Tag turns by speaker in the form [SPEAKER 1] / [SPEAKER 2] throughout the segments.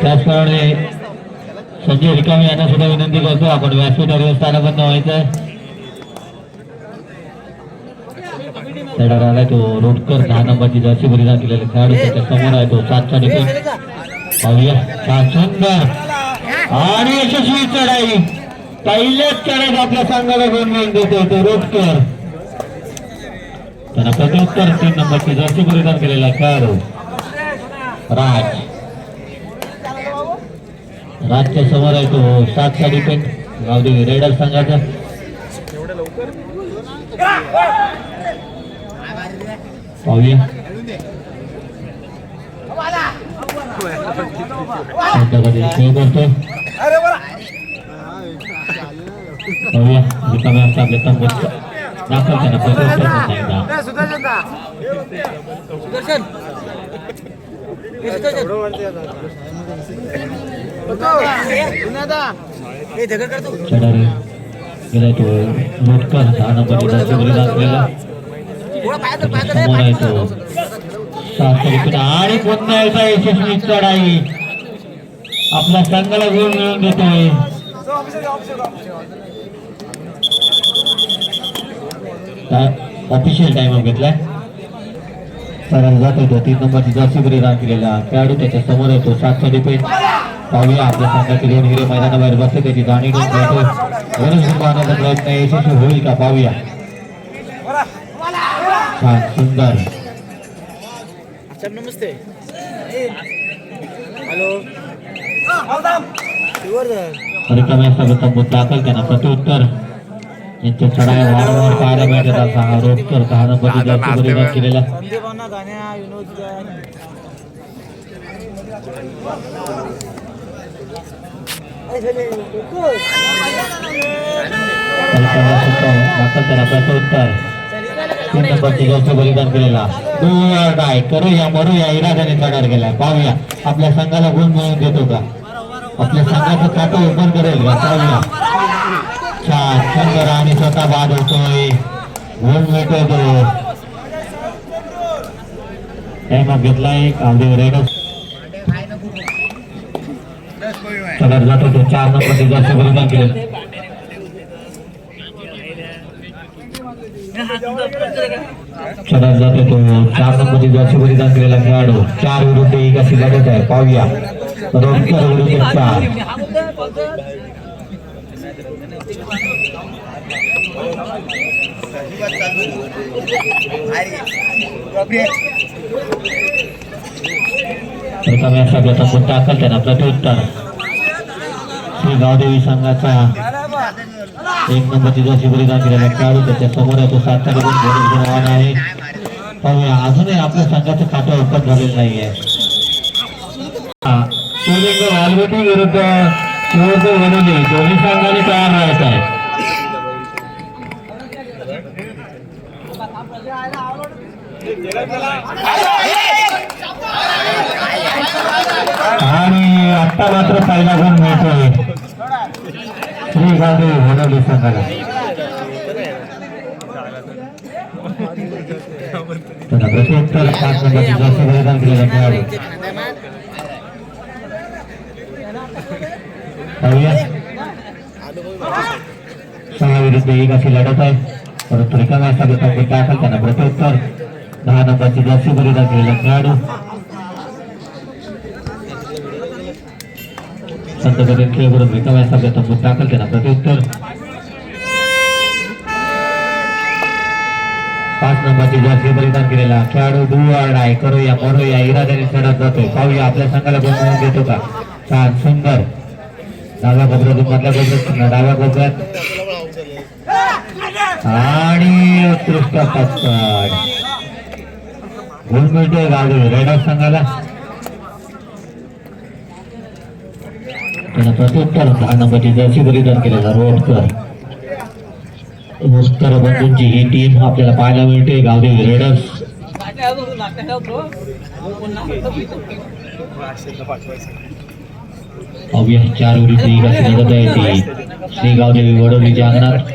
[SPEAKER 1] त्याचप्रमाणे संजय रिकामी यांना सुद्धा विनंती करतो. आपण व्यासपीठ स्थानाबद्ध व्हायचं आलाय तो रोडकर दहा नंबरची जर्सी परिधान केलेले खेळाडू. त्याच्यासमोर आहे तो सातचा डिफेंस पाहूया. छान सुंदर आणि यशस्वी चढाई. पहिल्याच चढाईत आपल्या संघाला गुण मिळून देतो तो रोडकर. त्यांना प्रत्युत्तर तीन नंबरची जर्सी परिधान केलेला खेळाडू राज. राजच्या समोर आहे तो सातचा डिफेंड गावदेवी रेडर संघाचा. पाहूया. कोणत्या कधी खेळ करतो पाहूया. रिकाम्या असता दाखल त्यांना
[SPEAKER 2] सुदर्शन हे
[SPEAKER 1] तो दहा नंबर आहे तो आणि पुन्हा एकदा यशस्वी चढाई. आपल्या संघाला गुण मिळवून देतोय. ऑफिशियल टाइम घेतलाय. सरांनी जातोय तो तीन नंबरची जर्सी परिधान केलेला. खेळाडू त्याच्यासमोर येतो सातशे डिपेंड पाहूया आपल्या संघाचे दोन हिरे मैदानाबाहेर बसले त्याची जाणीव गुंतवण्याचा प्रयत्न यशस्वी होईल का पाहूया. छान सुंदर.
[SPEAKER 2] नमस्ते. हॅलो.
[SPEAKER 1] रिकाम्या सभेचा मुद्दा दाखल त्यांना प्रत्युत्तर यांच्या चढाया वारंवार पाहायला मिळतात. असा हा दहा नंबरची जर्सी परिधान केलेला. प्रत्युत्तर तीन नंबरची जर्सी परिधान केलेला. दूर डाय करूया मरूया इराद्याने चढार गेलाय पाहूया. आपल्या संघाला गुण मिळवून देतो का? आपल्या संघाचं खातं ओपन करेल का? पाहूया. छान सुंदर आणि स्वतः बाद होतोय गुण मिळतोय तो टाइम घेतलाय कामदेव रेडस सगळ्यात जातो तो चार नंबर जास्त बरोबर केलं. सगळ्यात जातो तो चार नंबरची जास्त बलिदान केलेला खेळाडू चार विरुद्ध एक अशी लढत आहे. पाहूया. रोजगार विरुद्ध चार. रिकाम्या सभेचा मुद्दा असेल त्यांना प्रत्युत्तर श्री गावदेवी संघाचा एक नंबरची जशी बलिदान केलेला खेळाडू त्याच्यासमोर आहे तो सात तारीख आव्हान आहे. पाहूया अजूनही आपल्या संघाचं खातं ओपन झालेलं नाहीये. शिवलिंग वालगोटी विरुद्ध शिवलिंग वनवली दोन्ही संघाने तयार राहत आहे. आणि आता मात्र पहिला गुण मिळतोय. श्री गावदेवी वनवली संघाला. प्रत्युत्तर पाच नंबरची जास्त बलिदान केलेला खेळाडू पाहूया. विरुद्ध एक अशी लढत आहे. परंतु रिकाम्या सभेचा दाखल त्यांना प्रत्युत्तर दहा नंबरची जास्ती बलिदान केलेला खेळाडू संत करीन खेळकडून रिकाम्या सभेचा मुद्दा दाखल त्यांना प्रत्युत्तर पाच नंबरची जर्सी परिधान केलेला खेळाडू डुवाड करूया मरूया इराद्याने चढत जातोय पाहूया आपल्या संघाला गुण मिळवून देतो का? छान सुंदर. डाव्या कोपऱ्यातून मधल्या गोबऱ्यात डाव्या गोबऱ्यात आणि उत्कृष्ट पत्कड. गुण मिळतोय गावदेवी रेडर संघाला त्यानं प्रत्युत्तर दहा नंबरची जर्सी परिधान केलेला रोडकर मुस्तर बंधूंची ही टीम आपल्याला पाहायला मिळते गावदेवी रेडर्स अव्या चार विरुद्ध एक अशी लढत आहे ती श्री गावदेवी वडवलीच्या अंगणात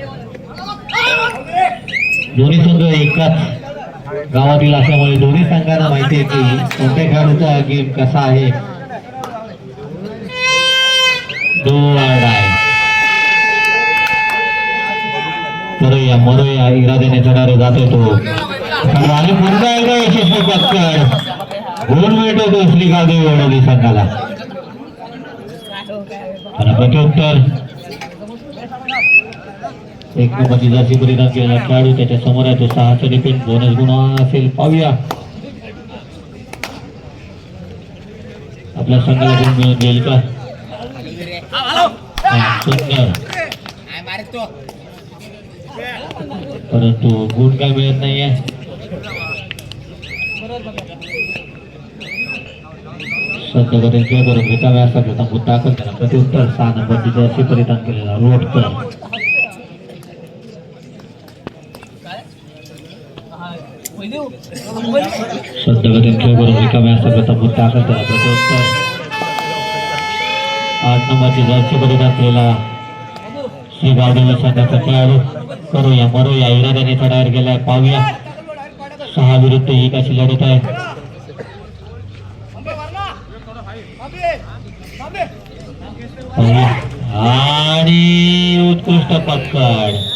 [SPEAKER 1] दोन्ही संघ एकाच गावातील असल्यामुळे दोन्ही संघांना माहिती आहे की कोणत्या खेळाडूचा गेम कसा आहे? दोन आहे. मरोया मरोया इराद्याने चढारे जातो तो. आणि पुन्हा एकदा यशस्वी पत्कर गोल मिळतो तो श्रीकादेव वडोली संघाला. आणि प्रत्युत्तर एक नंबरची जर्सी परिधान केलेला खेळाडू त्याच्यासमोर आहे. तो सहाचा डिपेंड बोनस गुण असेल. पाहूया. आपल्या संघाला गुण मिळून जाईल का? सुंदर. परंतु गुण काय मिळत नाहीये. सध्या करून करून रिकाम्या असतात त्याचा मुद्दा दाखल प्रत्युत्तर सहा नंबरची जर्सी परिधान केलेला रोडकर. सध्या करून रिकाम्या मुद्दा प्रत्युत्तर आठ नंबरची जर्सी परिधान श्री गावदेवी संघाचा खेळाडू करूया मरूया इराद्याने चढावर गेलाय पाहूया. सहा विरुद्ध एक अशी लढत आहे. आणि उत्कृष्ट पकड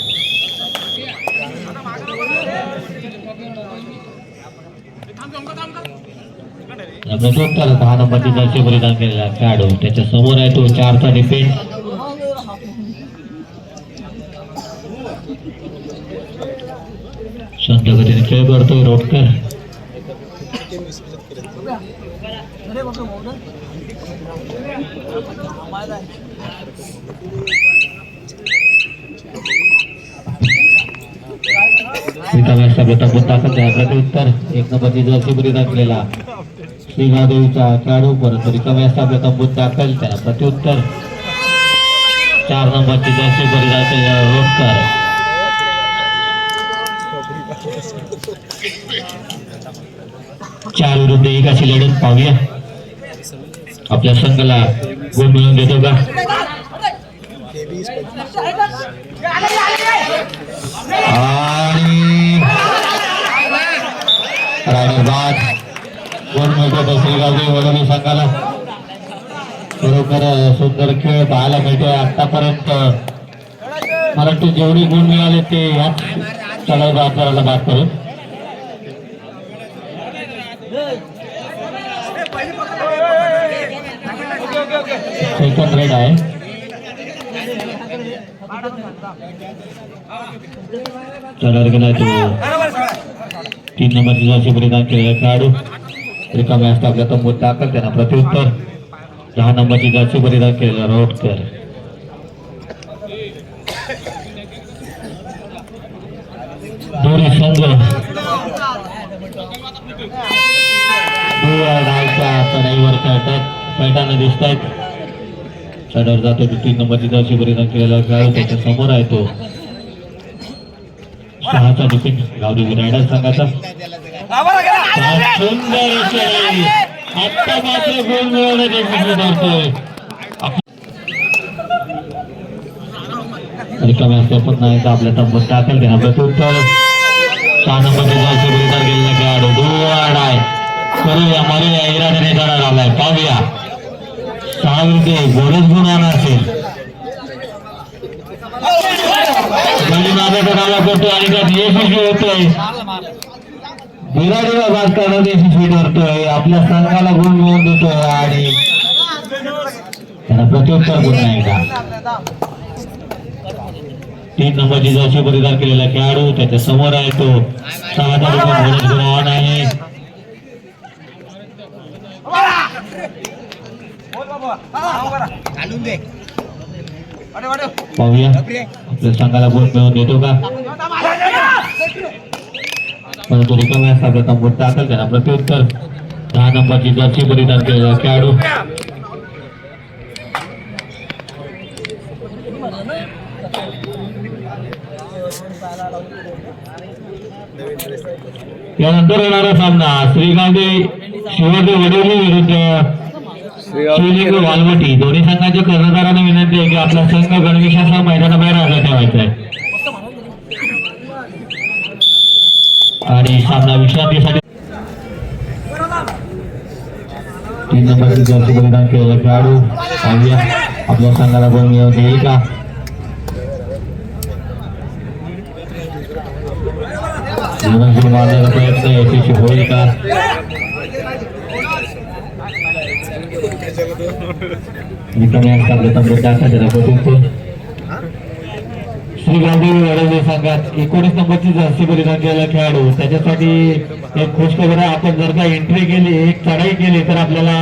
[SPEAKER 1] प्रत्युत्तर दहा नंबरची जर्सी परिधान केलेला खेळाडू त्याच्यासमोर आहे तो चारचा डिफेंड संत गतीने खेळ करतोय रोडकर रिकाम्या प्रत्युत्तर एक नंबरची जर्सी परिधान केलेला श्रीगादेवीचा खेळाडू परंतु रिकाम्या सभेचा बुद्ध दाखल त्याला प्रत्युत्तर. चार नंबरची जर्सी परिधान केलेला चार विरुद्ध एक अशी लढत पाहूया. आपल्या संघाला गुण देतो का? गुण मिळतो तो वडोली संघाला खरोखर सुंदर खेळ पाहायला मिळतोय. आतापर्यंत मला वाटतं जेवढे गुण मिळाले ते याच चढाई बाजाराला बाद करून. सेकंड रेड आहे. चढ गेलाय तीन नंबर जर्सी परिधान केलेला खेळाडू रिकाम्या असता आपल्या तंबूत दाखल त्यांना प्रत्युत्तर. दहा नंबरची जर्सी परिधान केलेला रोडकर. दोन्ही संघ. दुवा डावच्या चढाईवर खेळतात. पैठाना दिसत आहेत चढावर जातो तीन नंबरची जर्सी परिधान केलेला खेळाडू त्याच्यासमोर आहे तो. सहाचा डिफेंड गावदेवी रायडर संघाचा. सुंदर खेळ आत्ता मात्र गोल मिळवण्याची यशस्वी ठरतोय रिकाम्या असतो पुन्हा एकदा आपल्या तंबूत दाखल केला प्रत्युत्तर सहा नंबर जर्सी परिधान केलेला खेळाडू दुवाड आहे करूया मारूया इराणीने चढा लावलाय पाहूया सहा विरुद्ध गोरज गुण आणा असेल डावा आणि त्यात यशस्वी होतोय बिराडीला बाद करण्यात यशस्वी ठरतोय आपल्या संघाला गुण मिळवून देतोय आणि त्याला प्रत्युत्तर गुण नाही का? तीन नंबरची जोशी परिधान केलेला खेळाडू त्याच्यासमोर आहे तो. सहा तारखेला आहे. पाहूया. आपल्या संघाला गुण मिळवून देतो का? परंतु रिकाम्या असतात तंबूत दाखल त्यांना प्रत्युत्तर दहा नंबरची जर्सी परिधान केलेला खेळाडू. यानंतर होणारा सामना श्रीगांधी शिवर्धे वडोली विरुद्ध शिवलिंग वालवटी. दोन्ही संघाच्या कर्णधाराने विनंती आहे की आपला संघ गणवेशासह मैदानाबाहेर हजर ठेवायचा आहे. आणि सामना विश्रांतीसाठी तीन नंबरची जर्सी परिधान केलेला खेळाडू. पाहूया आपल्या संघाला पण मिळवून येईल का जीवनशील मारण्याचा प्रयत्न यशस्वी होईल का? रिकामी असतात प्रथम त्यासाठी श्री गांधी वडोदे संघात एकोणीस नंबरची जर्सी परिधान केलेला खेळाडू. त्याच्यासाठी एक खुशखबर आहे आपण जर का एंट्री केली एक चढाई केली तर आपल्याला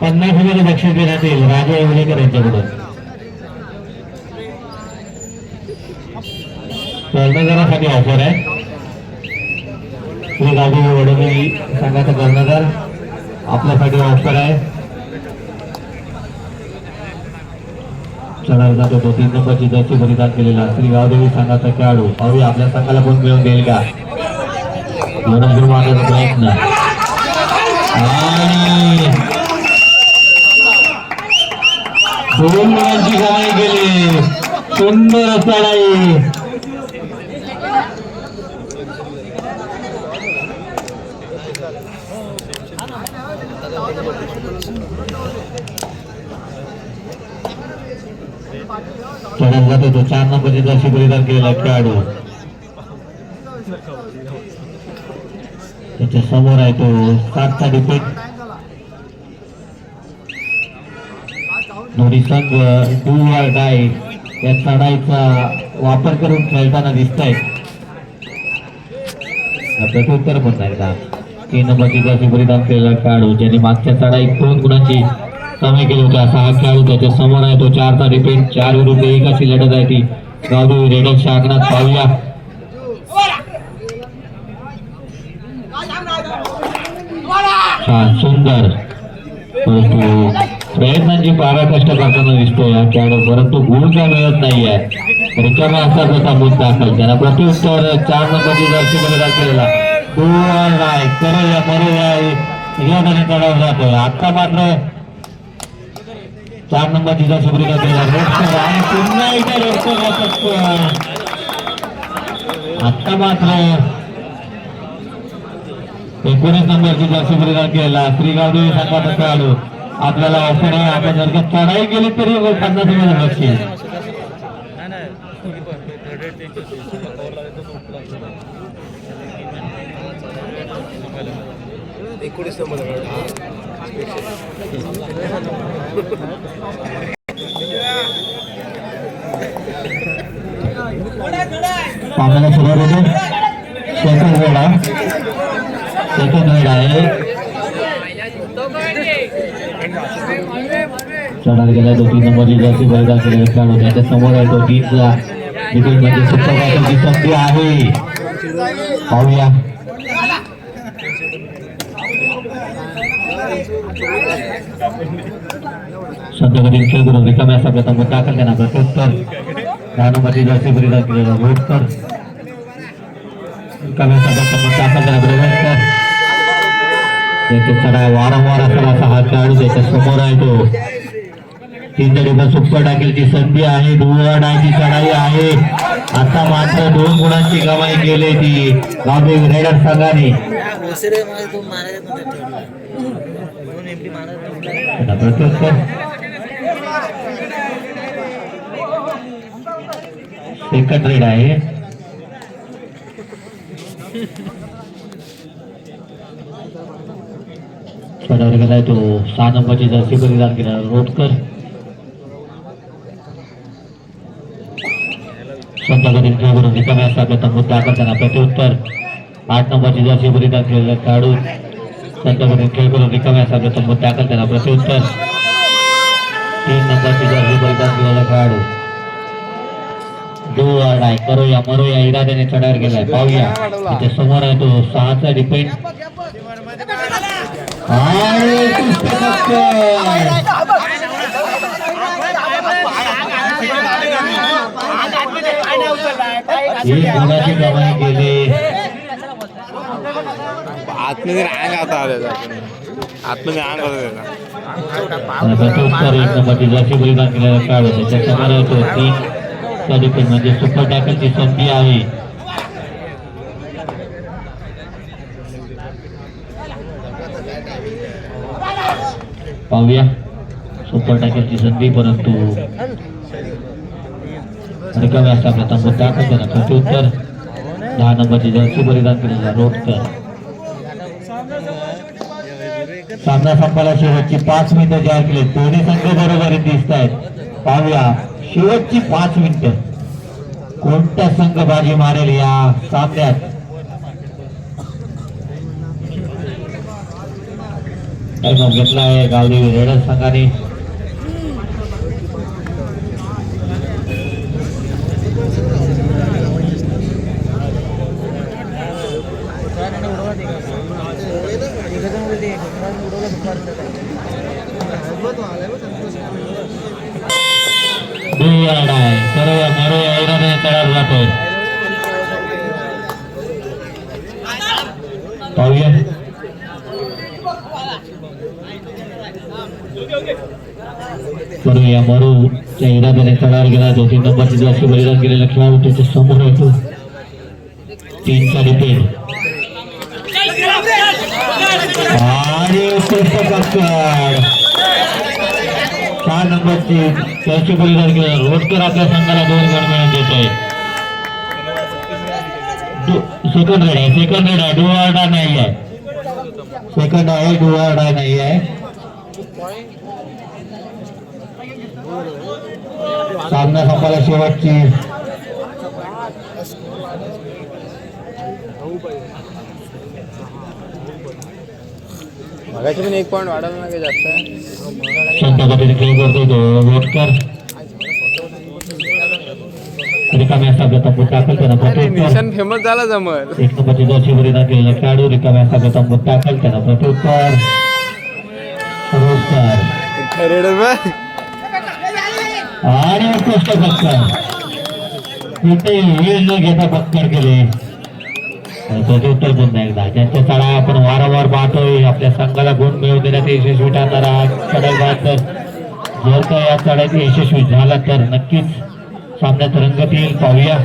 [SPEAKER 1] पन्नास हजार बक्षीस देण्यात येईल. राजा येवलेकर यांच्याकडून. कर्णधारासाठी ऑफर आहे. श्री गांधी वडोदे संघाचा कर्णधार आपल्यासाठी ऑफर आहे. चढाव जातो तो तीन नंबरची जर्सी बलिदान केलेला श्री गावदेवी संघाचा खेळाडू. पाहूया आपल्या संघाला कोण मिळवून देईल का? एवढा मारण्याचा प्रयत्न. दोन मुलांची गमाई गेली सुंदर चढाई. चढत जातो तो चार नंबरची जर्सी परिधान केलेला खेळाडू. त्याच्यासमोर आहे तो सातचा डिफेक्ट दोन्ही संघ टू आर डाय. या चढाईचा वापर करून खेळताना दिसत आहेत प्रत्युत्तर पण नाही का? तीन नंबरची जर्सी परिधान केलेला खेळाडू ज्यांनी मागच्या चढाईत दोन गुणांची कमी केली होती असा हा खेळाडू त्याच्यासमोर आहे तो चारचा डिफेंड चार विरुद्ध एक अशी लढत आहे ती गावदेवी रेडरच्या आगनात पाहूया छान सुंदर परंतु प्रयत्नांची पराकाष्ठ करताना दिसतोय हा खेळाडू परंतु गुण काय मिळत नाहीये रिकाम्या असतात होता मुद्दा दाखल त्याला प्रत्युत्तर चार नंबरची जर्सी मध्ये दाखवलेला दोन राय करो या मरो या योगाने चढाव जातोय आता मात्र चार नंबरची जर्सी मध्ये दाखवलेला रोडकर आणि पुन्हा एकदा रोडकर जात आता मात्र एकोणीस नंबरची जर्सी परिधान केलेला श्रीगावदेवी संघाचा खेळाडू आपल्याला ऑफर आहे आपण जर का चढाई केली तरी पन्नास हजार बक्षीस
[SPEAKER 2] एकोणीस नंबर
[SPEAKER 1] सामन्याला सुरुवात होतो. सेकंड वेळा. सेकंड वेळ आहे. चढायला गेला दोघी तीन नंबरची बैठा परिधान केलेला खेळाडू त्याच्यासमोर आहे तो तीनचा विकेट संधी आहे. पाहूया. सध्या कधी रिकाम्या असा प्रथम दाखल त्यांना प्रत्युत्तर दहा नंबरची केलेला रोडकर रिकाम्या असा प्रथम दाखल त्यांना प्रवेशकर त्याचे चढा वारंवार असला असा हा खेळाडू त्याच्यासमोर आहे तो. तीन जडीचा सुपर टाकेलची संधी आहे डुळाडायची चढाई आहे आता मात्र दोन गुणांची कमाई केली ती गावदेवी रेडर संघाने
[SPEAKER 3] म्हणून मला तू
[SPEAKER 1] रेड आहे. गेलाय तो. सहा नंबरची जर्सी परिधान केला. रोडकर. संताकडील करून रिकाम्या असतात मुद्दा करताना प्रत्युत्तर. आठ नंबरची जर्सी परिधान केलेला खेळाडू संताकडील खेळ करून रिकाम्या असतात मुद्दा करताना प्रत्युत्तर तीन नंबरची जर्सी परिधान केलेला खेळाडू दो आहे करूया मरूया इराद्याने चढावर गेलाय पाहूया त्याच्यासमोर आहे तो सहाचा डिपेंड आणि पुस्तक एक गुणाची कमाई केली
[SPEAKER 4] आतमध्ये अंग आता आलेला आतमध्ये अंग होता त्याचा
[SPEAKER 1] आणि प्रत्युत्तर एक नंबरची जर्सी परिधान केलेला खेळाडू त्याच्यासमोर आहे तो तीन चा डिपेंड म्हणजे सुपर टॅकलची संधी आहे पाहूया सुपर टाकेलची संधी परंतु रिकाम्या असता आपल्या तंबूत दाखल त्यांना प्रत्युत्तर दहा नंबरची जर्सी परिधान केलेला रोडकर सामना संपायला शेवटची पाच मिनिटं जाहीर केली. दोन्ही संघ बरोबर दिसत आहेत. पाहूया शेवटची पाच मिनिटं. कोणता संघ बाजी मारेल या सामन्यात? घेतला आहे गावदेवी रेडर संघाने. दुर्वाड आहे सर्व मरो ऐराने तयार जातोय पाहूया करूया मरूच्या इराद्याने तडार गेला दोन तीन नंबरची जर्सी बलिदान केलेला खेळाडू त्याच्यासमोर येतो तीन चार आणि पकड चार नंबरची त्याची बलिदान केला रोडकर आपल्या संघाला दोन गड मिळवून देतोय सेकंड रेड आहे सेकंड रेड आहे डुवाडा नाही आहे. सेकंड आहे डुवाडा नाही आहे. सामना संपायला शेवटची
[SPEAKER 4] मगाशी पण एक पॉईंट वाढवलं ना काही जास्त निशान फेमस झाला जमत
[SPEAKER 1] एक नंबरची परिधान केलेला खेळाडू. रिकाम्या तंबूत दाखल त्यांना प्रत्युत्तर आणि उत्कृष्ट पक्कर कुठे वेळ न घेता पक्कर केले. प्रत्युत्तर पुन्हा एकदा. ज्यांच्या चढा आपण वारंवार पाहतोय आपल्या संघाला गुण मिळवून देण्यात यशस्वी ठरणारा चढाई बहात्तर. जर का या चढाईत यशस्वी झाला तर नक्कीच सामन्यात रंगत येईल. पाहूया.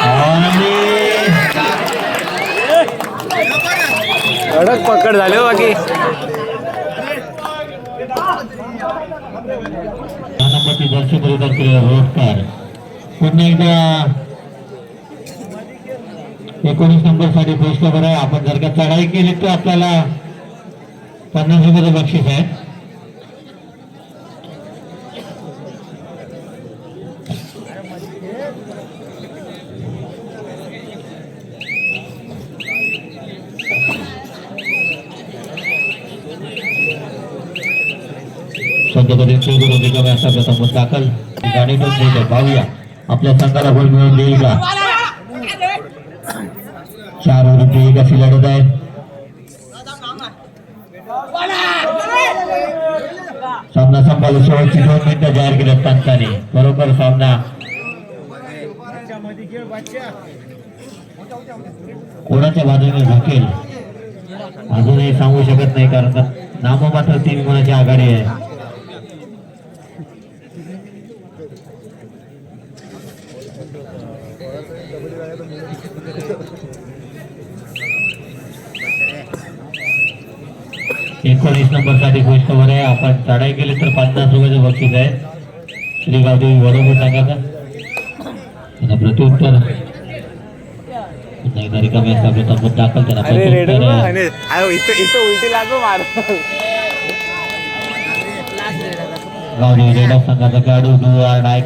[SPEAKER 1] आणि
[SPEAKER 4] कडक पकड झाले हो बाकी.
[SPEAKER 1] दहा नंबरची परिधान केलेला रोजगार. पुन्हा एकदा एकोणीस नंबरसाठी पोस्ट आहे. आपण जर का चढाई केली तर आपल्याला पन्नास रुपयाचं बक्षीस आहे. चौधरी रिकाम्या असतात प्रथम दाखल. गाडी पण देते पाहूया आपल्या संघाला गोल मिळून देईल का? चार ओव्हरची एक अशी लढत आहे. सामना संपाला शेवटची दोन मिनिटं जाहीर केल्यात पंचाने बरोबर सामना. कोणाच्या बाजूने झुकेल अजूनही सांगू शकत नाही कारण का मात्र तीन गुणाची आघाडी आहे. एकोणीस नंबरसाठी गोष्टवर आहे. आपण चढाई केली तर पन्नास रुपयाचं बक्षीस आहे. श्री गावदेवी बरोबर त्यांना प्रत्युत्तर रिकामी तंबूत दाखल
[SPEAKER 4] रेड मार
[SPEAKER 1] गावदेवी रेडा संघाचा खेळाडू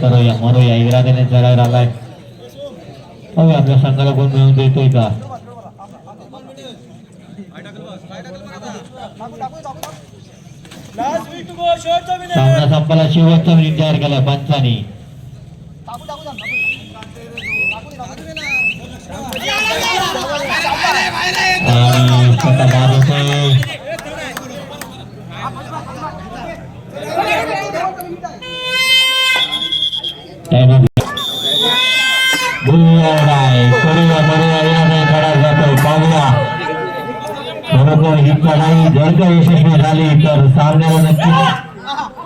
[SPEAKER 1] करो या मरो या इराद्याने चढायवर आलाय आपल्या संघाला कोण मिळवून देतोय का? सामना संपाला शेवटचा मिनिट जाहीर केलाय पंचानी. आणि जर यशस्वी झाली तर सामन्याला नक्की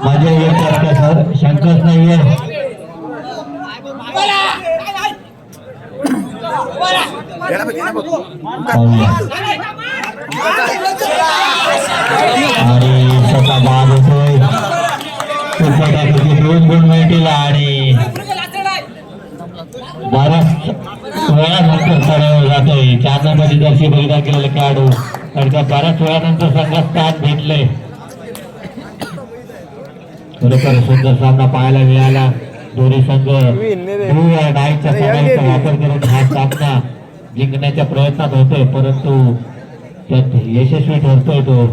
[SPEAKER 1] मजा येईल त्यात सर शंकाच नाहीये. आणि स्वतः बाद होतोय. सुपटाकीचे दोन गुण मिळतील आणि बऱ्याच वेळानंतर सराव जातोय. चार नंबरची जर्सी परिधान केलेले खेळाडू अर्धा का बऱ्याच वेळानंतर संघात स्थान भेटलंय. खरोखर सुंदर सामना पाहायला मिळाला. दोन्ही संघ ब्लू डायच्या संघाचा वापर करून हा सामना जिंकण्याच्या प्रयत्नात होतोय परंतु त्यात यशस्वी ठरतोय तो.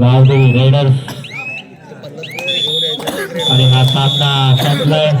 [SPEAKER 1] गावदेवी रायडर्स. आणि हा सामना संपलाय.